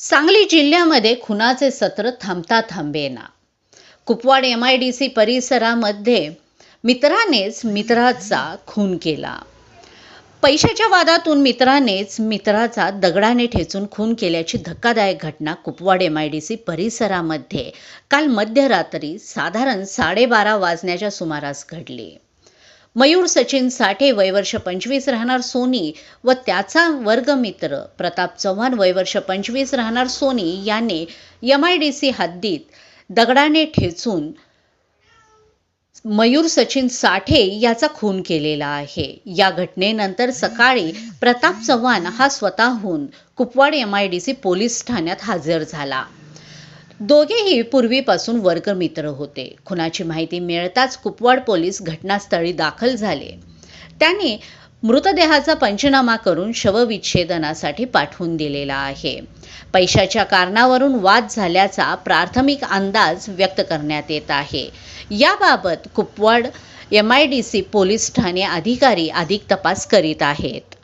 सांगली जिल्ह्यामध्ये खुनाचे सत्र थांबता थांबेना. Kupwad M I D C परिसरामध्ये मित्रानेच मित्राचा खून केला. पैशाच्या वादातून मित्रानेच मित्राचा दगडाने ठेचून खून केल्याची धक्कादायक घटना Kupwad M I D C परिसरामध्ये काल मध्यरात्री साधारण साडेबारा वाजण्याच्या सुमारास घडली. मयूर सचिन साठे वयवर्ष पंचवीस राहणार सोनी व त्याचा वर्गमित्र प्रताप चव्हाण वयवर्ष पंचवीस राहणार सोनी याने एम आय डी सी हद्दीत दगडाने ठेचून मयूर सचिन साठे याचा खून केलेला आहे. या घटनेनंतर सकाळी प्रताप चव्हाण हा स्वतःहून Kupwad M I D C police ठाण्यात हजर झाला. दोघेही पूर्वीपासून वर्गमित्र होते. खुनाची माहिती मिळताच कुपवाड पोलीस घटनास्थळी दाखल झाले. त्यांनी मृतदेहाचा पंचनामा करून शवविच्छेदनासाठी पाठवून दिलेला आहे. पैशाच्या कारणावरून वाद झाल्याचा प्राथमिक अंदाज व्यक्त करण्यात येत आहे. याबाबत Kupwad M I D C police Thane अधिकारी अधिक तपास करीत आहेत.